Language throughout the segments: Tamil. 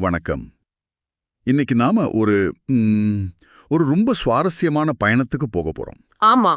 வணக்கம். இன்னைக்கு நாம ஒரு ஒரு ரொம்ப சுவாரஸ்யமான பயணத்துக்கு போக போறோம். ஆமா.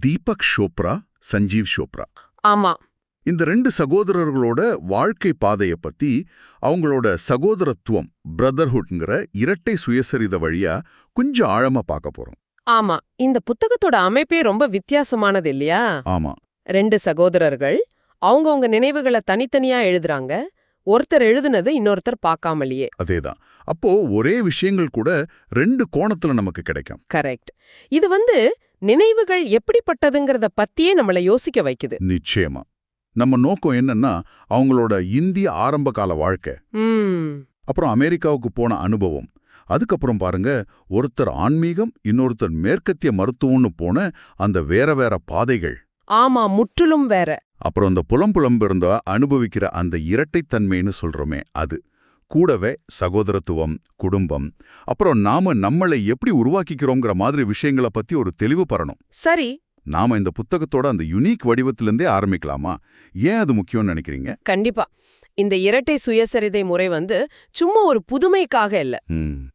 தீபக் சோப்ரா சஞ்சீவ் சோப்ரா. ஆமா. இந்த ரெண்டு சகோதரர்களோட வாழ்க்கை பாதைய பத்தி அவங்களோட சகோதரத்துவம் பிரதர்ஹுட்ங்கிற இரட்டை சுயசரித வழியா கொஞ்சம் ஆழமா பார்க்க போறோம். ஆமா. இந்த புத்தகத்தோட அமைப்பே ரொம்ப வித்தியாசமானது இல்லையா? ஆமா. ரெண்டு சகோதரர்கள் அவங்கவங்க நினைவுகளை தனித்தனியா எழுதுறாங்க. ஒருத்தர் எழுதுனது இன்னொருத்தர் பார்க்காமலேயே. அதேதான். அப்போ ஒரே விஷயங்கள் கூட ரெண்டு கோணத்துல நமக்கு கிடைக்கும். கரெக்ட். இது வந்து நினைவுகள் எப்படிப்பட்டதுங்கிறத பத்தியே நம்மள யோசிக்க வைக்குது. நிச்சயமா. நம்ம நோக்கம் என்னன்னா அவங்களோட இந்திய ஆரம்ப கால வாழ்க்கை. அப்புறம் அமெரிக்காவுக்கு போன அனுபவம். அதுக்கப்புறம் பாருங்க ஒருத்தர் ஆன்மீகம் இன்னொருத்தர் மேற்கத்திய மருத்துவம்னு போன அந்த வேற வேற பாதைகள். ஆமா முற்றிலும் வேற. அப்புறம் அந்த புலம்புலம்பிருந்த அனுபவிக்கிற அந்த இரட்டைத்தன்மைன்னு சொல்றோமே அது. கூடவே சகோதரத்துவம் குடும்பம் அப்புறம் நாம நம்மளை எப்படி உருவாக்கிக்கிறோங்கிற மாதிரி விஷயங்களை பத்தி ஒரு தெளிவு பெறணும். சரி. நாம இந்த புத்தகத்தோட அந்த யுனிக் வடிவத்திலிருந்தே ஆரம்பிக்கலாமா? ஏன் அது முக்கியம்னு நினைக்கிறீங்க? கண்டிப்பா. இந்த இரட்டை சுயசரிதை முறை வந்து சும்மா ஒரு புதுமைக்காக இல்ல.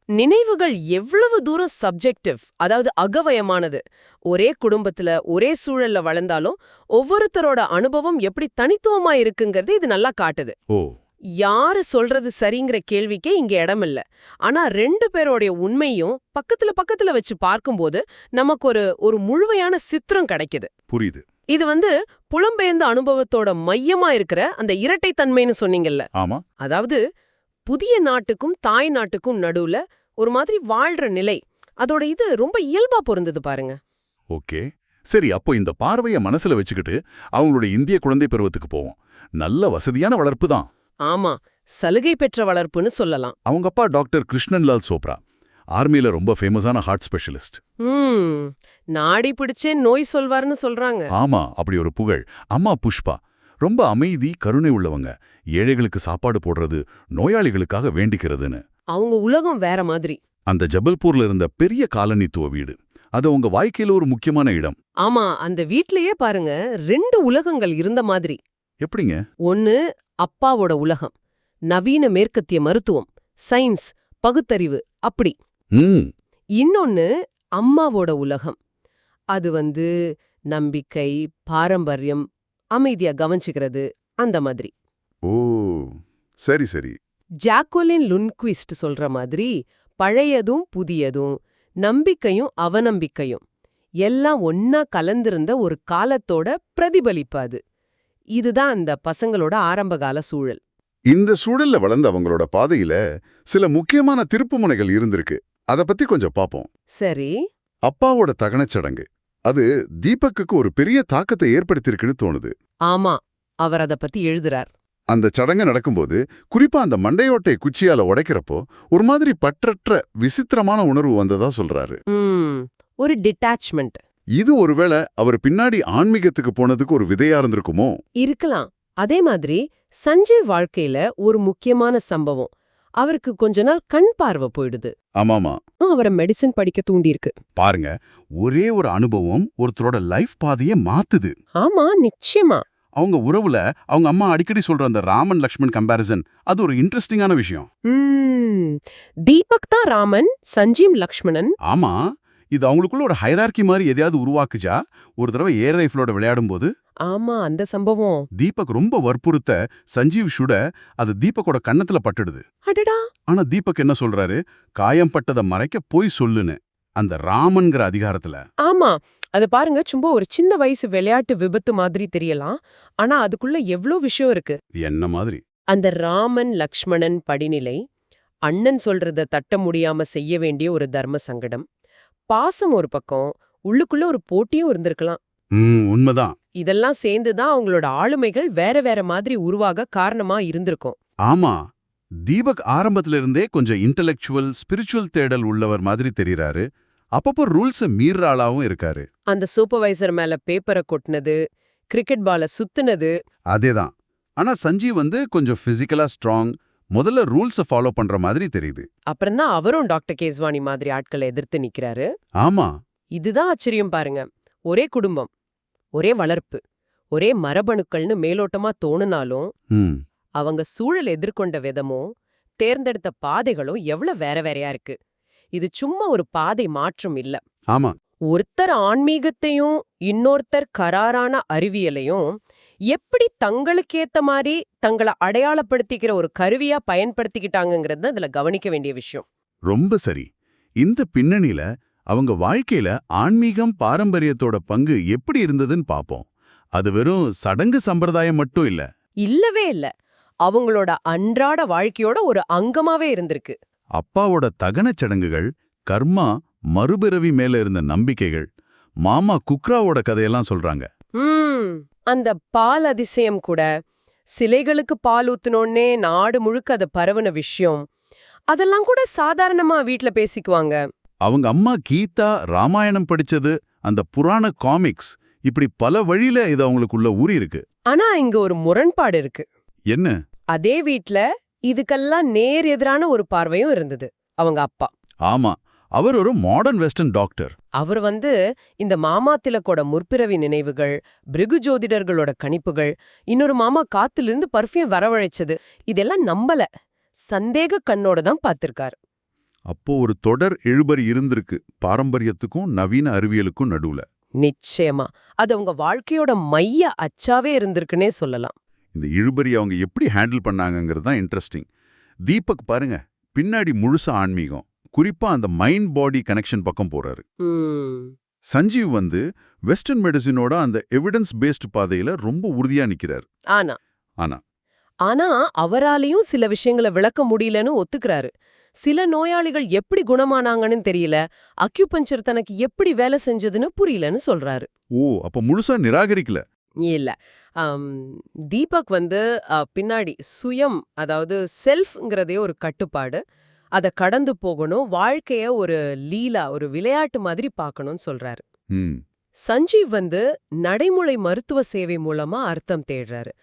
நினைவுகள் எவ்வளவு தூரம் சப்ஜெக்டிவ் அதாவது அகவயமானது. ஒரே குடும்பத்துல ஒரே சூழல்ல வளர்ந்தாலும் ஒவ்வொருத்தரோட அனுபவம் எப்படி தனித்துவமா இருக்குங்கிறது இது நல்லா காட்டுது. ஓ. யாரு சொல்றது சரிங்கிற கேள்விக்கே இங்க இடமில்ல ஆனா ரெண்டு பேரோடைய உண்மையும் பக்கத்துல பக்கத்துல வச்சு பார்க்கும்போது நமக்கு ஒரு ஒரு முழுமையான சித்திரம் கிடைக்குது. புரியுது. இது வந்து புலம்பெயர்ந்த அனுபவத்தோட மையமா இருக்கிற அந்த இரட்டைத்தன்மைன்னு சொன்னீங்கல்ல. ஆமா. அதாவது புதிய நாட்டுக்கும் தாய் நாட்டுக்கும் நடுவுல ஒரு மாதிரி வாழ்ற நிலை. அதோட இது ரொம்ப இயல்பா பொருந்தது பாருங்க. ஓகே. சரி அப்போ இந்த பார்வைய மனசுல வச்சுக்கிட்டு அவங்களோட இந்திய குழந்தை பருவத்துக்கு போவோம். நல்ல வசதியான வளர்ப்பு தான். ஆமா சலுகை பெற்ற வளர்ப்புன்னு சொல்லலாம். அவங்க அப்பா டாக்டர் கிருஷ்ணன்லால் சோப்ரா. ஆர்மியில ரொம்ப ஃபேமஸான ஹார்ட் ஸ்பெஷலிஸ்ட் நாடி பிடிச்சே நோய் சொல்வார்னு சொல்றாங்க. ஆமா அப்படி ஒரு புகழ். அம்மா புஷ்பா ரொம்ப அமைதி கருணை உள்ளவங்க. ஏழைகளுக்கு சாப்பாடு போடுறது நோயாளிகளுக்காக வேண்டிக்கிறதுன்னு. அவங்க உலகம் வேற மாதிரி. அந்த ஜபல்பூர்ல இருந்த பெரிய காலனித்துவ வீடு. அது உங்க வாழ்க்கையில ஒரு முக்கியமான இடம். ஆமா அந்த வீட்லயே பாருங்க ரெண்டு உலகங்கள் இருந்த மாதிரி. எப்படிங்க? ஒன்னு அப்பாவோட உலகம். நவீன மேற்கத்திய மருத்துவம் சயின்ஸ் பகுத்தறிவு அப்படி. இன்னொன்னு அம்மாவோட உலகம். அது வந்து நம்பிக்கை பாரம்பரியம் அமைதியா கவனிச்சுக்கிறது அந்த மாதிரி. ஓ சரி சரி. ஜாக்கோலின் லுன்குவிஸ்ட் சொல்ற மாதிரி பழையதும் புதியதும் நம்பிக்கையும் அவநம்பிக்கையும் எல்லாம் ஒன்னா கலந்திருந்த ஒரு காலத்தோட பிரதிபலிப்பு அது. இதுதான் அந்த பசங்களோட ஆரம்பகால சூழல். இந்த சூழல்ல வளர்ந்த அவங்களோட பாதையில சில முக்கியமான திருப்புமுனைகள் இருந்திருக்கு. அத பத்தி கொஞ்சம் பாப்போம். சரி. அப்பாவோட தகனச்சடங்கு. அது தீபக்குக்கு ஒரு பெரிய தாக்கத்தை ஏற்படுத்தியிருக்குன்னு தோணுது. ஆமா அவர் அத பத்தி எழுதுறார். அந்த சடங்கு நடக்கும்போது குறிப்பா அந்த மண்டையோட்டை குச்சியால உடைக்கிறப்போ ஒரு மாதிரி பற்றற்ற விசித்திரமான உணர்வு வந்ததா சொல்றாரு. ஒரு டிட்டாச்மெண்ட். இது ஒருவேளை அவர் பின்னாடி ஆன்மீகத்துக்கு போனதுக்கு ஒரு விதையா இருந்திருக்குமோ? இருக்கலாம். அதே மாதிரி சஞ்சய் வாழ்க்கையில ஒரு முக்கியமான சம்பவம். அவருக்கு கொஞ்ச நாள் கண் பார்வை போயிடுது. ஆமாமா. அவரை மெடிசின் படிக்க தூண்டியிருக்கு. பாருங்க ஒரே ஒரு அனுபவம் ஒருத்தரோட லைஃப் பாதையை மாத்துது. ஆமா நிச்சயமா. அவங்க உறவுல அவங்க அம்மா அடிக்கடி சொல்ற அந்த ராமன் லக்ஷ்மண் கம்பாரிசன் அது ஒரு இன்ட்ரெஸ்டிங்கான விஷயம். தீபக் தான் ராமன் சஞ்சீவ் லக்ஷ்மணன். ஆமா இது அவங்களுக்குள்ள ஒரு ஹைரார்கி மாதிரி எதையாவது உருவாக்குச்சா? ஒரு தடவை ஏர் ரைஃபிளோட விளையாடும்போது ஆமா அந்த சம்பவம். தீபக் ரொம்ப வற்புறுத்த சஞ்சீவ் சுட அது தீபக்கோட கன்னத்துல பட்டுடுது. அடடா! ஆனா தீபக் என்ன சொல்றாரு? காயம் பட்டதை மறைக்க போய் சொல்லுன்னு. அந்த ராமன்கிற அதிகாரத்துல. ஆமா அது பாருங்க சும்மா ஒரு சின்ன வயசு விளையாட்டு விபத்து மாதிரி தெரியலாம். ஆனா அதுக்குள்ள எவ்ளோ விஷயம் இருக்கு. என்ன மாதிரி? அந்த ராமன் லக்ஷ்மணன் படிநிலை அண்ணன் சொல்றத தட்ட முடியாம செய்ய வேண்டிய ஒரு தர்ம சங்கடம். பாசம் ஒரு பக்கம் உள்ளுக்குள்ள ஒரு போட்டியும் இருந்திருக்கலாம். உண்மைதான். இதெல்லாம் சேர்ந்து தான் அவங்களோட ஆளுமைகள் வேற வேற மாதிரி உருவாக காரணமா இருந்திருக்கும். ஆமா தீபக் ஆரம்பத்துல இருந்தே கொஞ்சம் இன்டலெக்சுவல் ஸ்பிரிச்சுவல் தேடல் உள்ளவர் மாதிரி தெரியறாரு. அப்பப்போ ரூல்ஸ மீற ஆளாவும் இருக்காரு. அந்த சூப்பர்வைசர் மேல பேப்பரை கொட்டினது கிரிக்கெட் பால சுத்துனது. அதேதான். ஆனா சஞ்சீவ் வந்து கொஞ்சம் பிசிக்கலா ஸ்ட்ராங் முதல்ல ரூல்ஸ ஃபாலோ பண்ற மாதிரி தெரியுது. அப்புறம்தான் அவரும் டாக்டர் கேஸ்வானி மாதிரி ஆட்களை எதிர்த்து நிக்கிறாரு. ஆமா. இதுதான் ஆச்சரியம் பாருங்க. ஒரே குடும்பம். ஒரே வளர்ப்பு ஒரே மரபணுக்கள்னு மேலோட்டமா தோணுனாலும் அவங்க சூழல் எதிர்கொண்ட விதமும் தேர்ந்தெடுத்த பாதைகளும் எவ்வளவு வேற வேறையா இருக்கு. இது சும்மா ஒரு பாதை மாற்றம் இல்ல. ஆமா. ஒருத்தர் ஆன்மீகத்தையும் இன்னொருத்தர் கராரான அறிவியலையும் எப்படி தங்களுக்கேத்த மாதிரி தங்களை அடையாளப்படுத்திக்கிற ஒரு கருவியா பயன்படுத்திக்கிட்டாங்கங்கிறது தான் இதுல கவனிக்க வேண்டிய விஷயம். ரொம்ப சரி. இந்த பின்னணியில அவங்க வாழ்க்கையில ஆன்மீகம் பாரம்பரியத்தோட பங்கு எப்படி இருந்ததுன்னு பாப்போம். அது வெறும் சடங்கு சம்பிரதாயம் மட்டும் இல்ல. இல்லவே இல்ல. அவங்களோட அன்றாட வாழ்க்கையோட ஒரு அங்கமாவே இருந்திருக்கு. அப்பாவோட தகனச் சடங்குகள் கர்மா மறுபிறவி மேல இருந்த நம்பிக்கைகள் மாமா குக்ராவோட கதையெல்லாம் சொல்றாங்க. அந்த பால் அதிசயம் கூட சிலைகளுக்கு பால் ஊத்துனோன்னே நாடு முழுக்க அது பரவுன விஷயம் அதெல்லாம் கூட சாதாரணமா வீட்ல பேசிக்குவாங்க. அவங்க அம்மா கீதா ராமாயணம் படிச்சது அந்த புராண காமிக்ஸ் இப்படி பல வழியில இது அவங்களுக்குள்ள ஊறி இருக்கு. ஆனா இங்க ஒரு முரண்பாடு இருக்கு. என்ன? அதே வீட்ல இதுக்கெல்லாம் நேர் எதிரான ஒரு பார்வையும் இருந்தது அவங்க அப்பா. ஆமா அவர் ஒரு மாடர்ன் வெஸ்டர்ன் டாக்டர் அவர் வந்து இந்த மாமா திலக்கோட முற்பிறவி நினைவுகள் பிருகு ஜோதிடர்களோட கணிப்புகள் இன்னொரு மாமா காத்திலிருந்து பர்ஃபியூம் வரவழைச்சது இதெல்லாம் நம்பல. சந்தேக கண்ணோட தான் பார்த்திருக்காரு. அப்போ ஒரு தொடர் இழுபறி இருந்திருக்கு. பாரம்பரியத்துக்கும் நவீன அறிவியலுக்கும் நடுவுல. நிச்சயமா. அது அவங்க வாழ்க்கையோட மைய அச்சாவே இருந்திருக்குன்னே சொல்லலாம். இந்த இழுபறி அவங்க எப்படி ஹேண்டில் பண்ணாங்கங்கிறது தான் இன்ட்ரெஸ்டிங். தீபக் பாருங்க பின்னாடி முழுசா ஆன்மீகம் குறிப்பா அந்த மைண்ட் பாடி கனெக்ஷன் பக்கம் போறாரு. சஞ்சீவ் வந்து வெஸ்டர்ன் மெடிசினோட அந்த எவிடன்ஸ் பேஸ்டு பாதையில ரொம்ப உறுதியா நிக்கிறார். ஆனா. ஆனா. ஆனா அவராலையும் சில விஷயங்களை விளக்க முடியலன்னு ஒத்துக்கிறாரு. சில நோயாளிகள் எப்படி குணமானாங்கன்னு தெரியல. அக்யூபஞ்சர் தனக்கு எப்படி வேலை செஞ்சதுன்னு புரியலன்னு சொல்றாரு. ஓ அப்ப முழுசா நிராகரிக்கல. இல்ல. தீபக் வந்து பின்னாடி சுயம் அதாவது செல்ஃப்ங்கிறதே ஒரு கட்டுப்பாடு. அதை கடந்து போகணும் வாழ்க்கைய ஒரு லீலா ஒரு விளையாட்டு மாதிரி பார்க்கணும்னு சொல்றாரு. சஞ்சீவ் வந்து நடைமுறை மருத்துவ சேவை மூலமா அர்த்தம் தேடுறாரு.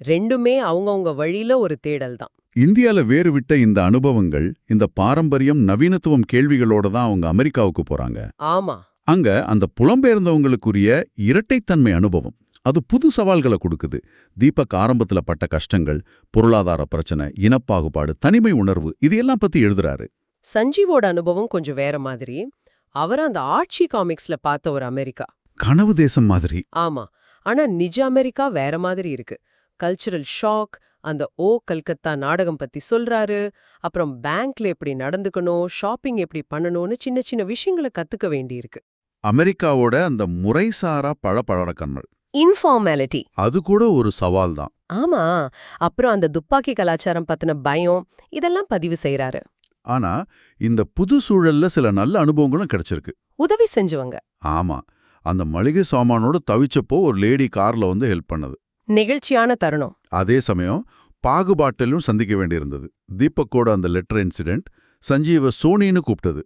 ரெண்டுமே அவங்கவங்க வழியில ஒரு தேடல் தான். இந்தியால வேறு விட்ட இந்த அனுபவங்கள் இந்த பாரம்பரியம் நவீனத்துவம் கேள்விகளோட தான் அவங்க அமெரிக்காவுக்கு போறாங்க. ஆமா. அங்க அந்த புலம்பெயர்ந்தவங்களுக்குரிய இரட்டைத்தன்மை அனுபவம் அது புது சவால்களை கொடுக்குது. தீபக் ஆரம்பத்துல பட்ட கஷ்டங்கள் பொருளாதார பிரச்சனை இனப்பாகுபாடு தனிமை உணர்வு இதையெல்லாம் பத்தி எழுதுறாரு. சஞ்சீவோட அனுபவம் கொஞ்சம் வேற மாதிரி. அவர் அந்த ஆட்சி காமிக்ஸ்ல பார்த்த ஒரு அமெரிக்கா. கனவு தேசம் மாதிரி. ஆமா. ஆனா நிஜ அமெரிக்கா வேற மாதிரி இருக்கு. கல்ச்சுரல் ஷாக் அந்த ஓ கல்கத்தா நாடகம் பத்தி சொல்றாரு. அப்புறம் பேங்க்ல எப்படி நடந்துக்கணும் ஷாப்பிங் எப்படி பண்ணணும்னு சின்ன சின்ன விஷயங்களை கத்துக்க வேண்டியிருக்கு. அமெரிக்காவோட அந்த முறைசாரா பழப்பழக்கங்கள் இன்ஃபார்மாலிட்டி. அது கூட ஒரு சவால் தான் ஆமா. அப்புறம் அந்த துப்பாக்கி கலாச்சாரம் பத்தின பயம் இதெல்லாம் பதிவு செய்றாரு. ஆனா இந்த புது சூழல்ல சில நல்ல அனுபவங்களும் கிடைச்சிருக்கு. உதவி செஞ்சவங்க. ஆமா. அந்த மளிகை சாமானோட தவிச்சப்போ ஒரு லேடி கார்ல வந்து ஹெல்ப் பண்ணது. நெகிழ்ச்சியான தருணம். அதே சமயம் பாகுபாட்டிலும் சந்திக்க வேண்டியிருந்தது. தீபக்கோட அந்த லெட்டர் இன்சிடென்ட் சஞ்சீவ சோனின்னு கூப்பிட்டது.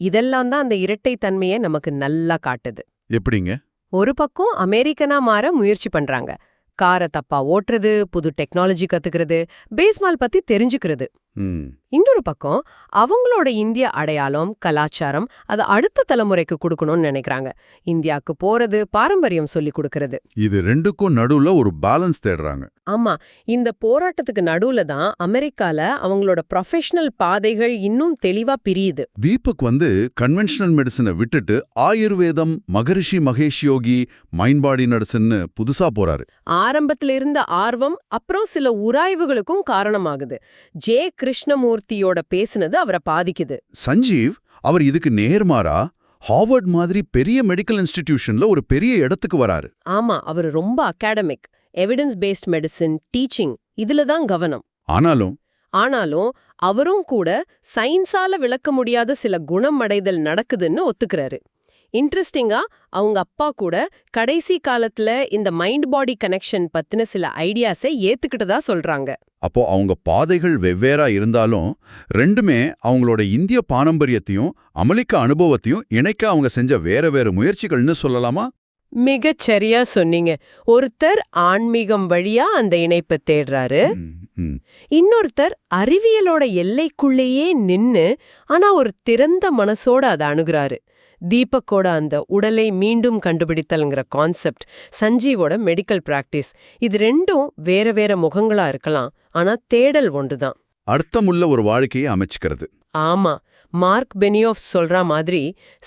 இதெல்லாம் தான் அந்த இரட்டை தன்மையை நமக்கு நல்லா காட்டுது. எப்படிங்க? ஒரு பக்கம் அமெரிக்கனா மாற முயற்சி பண்றாங்க. காரை தப்பா ஓட்டுறது புது டெக்னாலஜி கத்துக்கிறது பேஸ்பால் பத்தி தெரிஞ்சுக்கிறது. இன்னொரு பக்கம் அவங்களோட இந்திய அடையாளம் கலாச்சாரம் அதை அடுத்த தலைமுறைக்கு கொடுக்கணும்னு நினைக்கிறாங்க. இந்தியாக்கு போறது பாரம்பரியம் சொல்லி கொடுக்கறது. இது ரெண்டுக்கும் நடுவுல ஒரு பேலன்ஸ் தேடுறாங்க. ஆமா இந்த போராட்டத்துக்கு நடுவுல தான் அமெரிக்கால அவங்களோட ப்ரொஃபஷனல் பாதைகள் இன்னும் தெளிவா பிரியுது. தீபக் வந்து கன்வென்ஷனல் மெடிசனை விட்டுட்டு ஆயுர்வேதம் மகரிஷி மகேஷ் யோகி மைண்ட் பாடி மெடிசன்னு புதுசா போறாரு. ஆரம்பத்துல இருந்த ஆர்வம் அப்புறம் சில உராய்வுகளுக்கும் காரணமாகுது. ஜே கிருஷ்ணமூர்த்தியோட பேசுனது அவரை பாதிக்குது. சஞ்சீவ் அவர் இதுக்கு நேர்மாறா? ஹார்வர்ட் மாதிரி பெரிய மெடிக்கல் இன்ஸ்டிடியூஷன்ல ஒரு பெரிய இடத்துக்கு வராரு. ஆமா அவர் ரொம்ப academic. Evidence based medicine teaching இதுல தான் கவனம். ஆனாலும் ஆனாலும் அவரும் கூட சயின்ஸால விளக்க முடியாத சில குணம் அடைதல் நடக்குதுன்னு ஒத்துக்கிறாரு. இன்ட்ரெஸ்டிங்கா அவங்க அப்பா கூட கடைசி காலத்துல இந்த மைண்ட் பாடி கனெக்ஷன் பத்தின சில ஐடியாஸை ஏத்துக்கிட்டதா சொல்றாங்க. அப்போ அவங்க பாதைகள் வெவ்வேறா இருந்தாலும் ரெண்டுமே அவங்களோட இந்திய பாரம்பரியத்தையும் அமெரிக்க அனுபவத்தையும் இணைக்க அவங்க செஞ்ச வேற வேற முயற்சிகள்னு சொல்லலாமா? மிகச் சரியா சொன்னீங்க. ஒருத்தர் ஆன்மீகம் வழியா அந்த இணைப்பை தேடுறாரு. இன்னொருத்தர் அறிவியலோட எல்லைக்குள்ளேயே நின்னு ஆனா ஒரு திறந்த மனசோட அதை அணுகுறாரு. தீபக்கோட அந்த உடலை மீண்டும் கண்டுபிடித்தல்ங்கிற கான்செப்ட் சஞ்சீவோட மெடிக்கல் பிராக்டிஸ் இது ரெண்டும் வேற வேற முகங்களா இருக்கலாம் ஆனா தேடல் ஒன்றுதான். அர்த்தமுள்ள ஒரு வாழ்க்கையை அமைச்சுக்கிறது. ஆமா. மார்க் பெனியோஃப் சொல்ற மாதிரி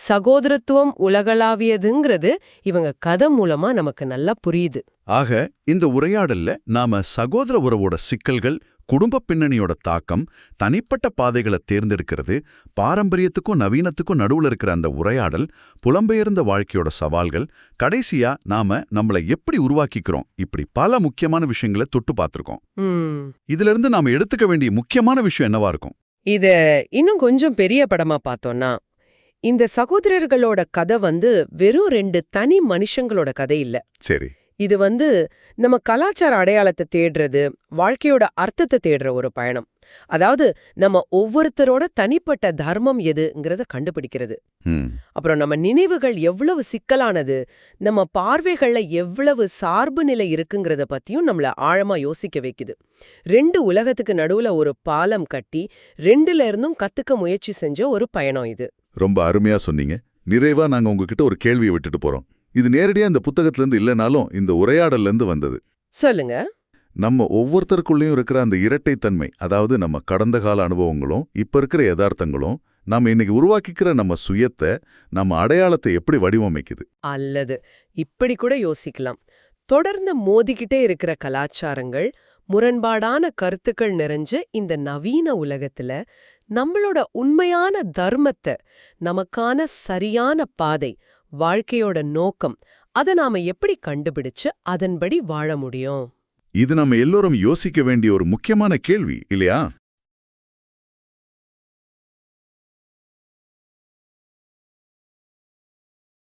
சகோதரத்துவம் உலகளாவியதுங்கிறது இவங்க கதை மூலமா நமக்கு நல்லா புரியுது. ஆக இந்த உரையாடல்ல நாம சகோதர உறவோட சிக்கல்கள் குடும்ப பின்னணியோட தாக்கம் தனிப்பட்ட பாதைகளை தேர்ந்தெடுக்கிறது பாரம்பரியத்துக்கும் நவீனத்துக்கும் நடுவுல இருக்கிற அந்த உரையாடல் புலம்பெயர்ந்த வாழ்க்கையோட சவால்கள் கடைசியா நாம நம்மளை எப்படி உருவாக்கிக்கிறோம் இப்படி பல முக்கியமான விஷயங்களை தொட்டு பார்த்திருக்கோம். ம். இதுல இருந்து நாம எடுத்துக்க வேண்டிய முக்கியமான விஷயம் என்னவா இருக்கும்? இத இன்னும் கொஞ்சம் பெரிய படமா பார்த்தோம்னா இந்த சகோதரர்களோட கதை வந்து வெறும் ரெண்டு தனி மனுஷங்களோட கதை இல்ல. சரி. இது வந்து நம்ம கலாச்சார அடையாளத்தை தேடுறது வாழ்க்கையோட அர்த்தத்தை தேடுற ஒரு பயணம். அதாவது நம்ம ஒவ்வொருத்தரோட தனிப்பட்ட தர்மம் எதுங்கிறத கண்டுபிடிக்கிறது. அப்புறம் நம்ம நினைவுகள் எவ்வளவு சிக்கலானது நம்ம பார்வைகள்ல எவ்வளவு சார்பு நிலை இருக்குங்கிறத பத்தியும் நம்மள ஆழமா யோசிக்க வைக்குது. ரெண்டு உலகத்துக்கு நடுவுல ஒரு பாலம் கட்டி ரெண்டுல இருந்தும் கத்துக்க முயற்சி செஞ்ச ஒரு பயணம் இது. ரொம்ப அருமையா சொன்னீங்க. நிறைவா நாங்க உங்ககிட்ட ஒரு கேள்வியை விட்டுட்டு போறோம். இது நேரடியா இந்த புத்தகத்துல இருந்து இல்லைனாலும் இந்த உரையாடல்ல இருந்து வந்தது. சொல்லுங்க. நம்ம ஒவ்வொருத்தருக்குள்ளேயும் இருக்கிற அந்த இரட்டைத்தன்மை அதாவது நம்ம கடந்த கால அனுபவங்களும் இப்ப இருக்கிற யதார்த்தங்களும் நாம இன்னைக்கு உருவாக்கிக்கிற நம்ம சுயத்தை நம்ம அடையாளத்தை எப்படி வடிவமைக்குது? அல்லது இப்படி கூட யோசிக்கலாம். தொடர்ந்து மோதிக்கிட்டே இருக்கிற கலாச்சாரங்கள் முரண்பாடான கருத்துக்கள் நிறைஞ்ச இந்த நவீன உலகத்துல நம்மளோட உண்மையான தர்மத்தை நமக்கான சரியான பாதை வாழ்க்கையோட நோக்கம் அதை நாம எப்படி கண்டுபிடிச்சு அதன்படி வாழ முடியும்? இது நம்ம எல்லோரும் யோசிக்க வேண்டிய ஒரு முக்கியமான கேள்வி இல்லையா?